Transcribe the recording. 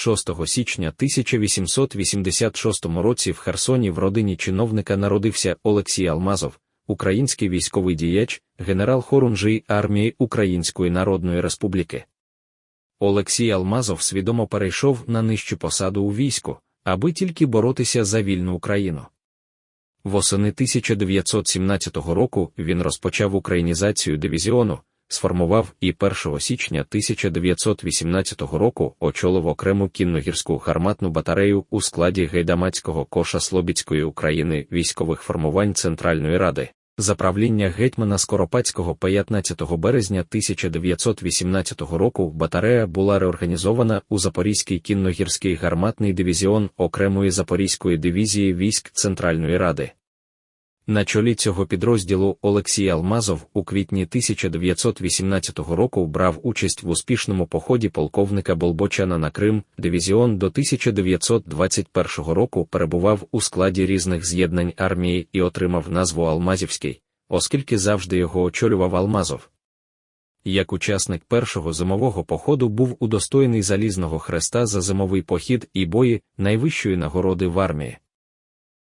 6 січня 1886 році в Херсоні в родині чиновника народився Олексій Алмазов, український військовий діяч, генерал хорунжий армії Української Народної Республіки. Олексій Алмазов свідомо перейшов на нижчу посаду у війську, аби тільки боротися за вільну Україну. Восени 1917 року він розпочав українізацію дивізіону, сформував і 1 січня 1918 року очолив окрему кінногірську гарматну батарею у складі гайдамацького коша Слобідської України військових формувань Центральної Ради. За правління гетьмана Скоропадського 15 березня 1918 року батарея була реорганізована у Запорізький кінногірський гарматний дивізіон окремої Запорізької дивізії військ Центральної Ради. На чолі цього підрозділу Олексій Алмазов у квітні 1918 року брав участь в успішному поході полковника Болбочана на Крим. Дивізіон до 1921 року перебував у складі різних з'єднань армії і отримав назву Алмазівський, оскільки завжди його очолював Алмазов. Як учасник першого зимового походу був удостоєний залізного хреста за зимовий похід і бої найвищої нагороди в армії.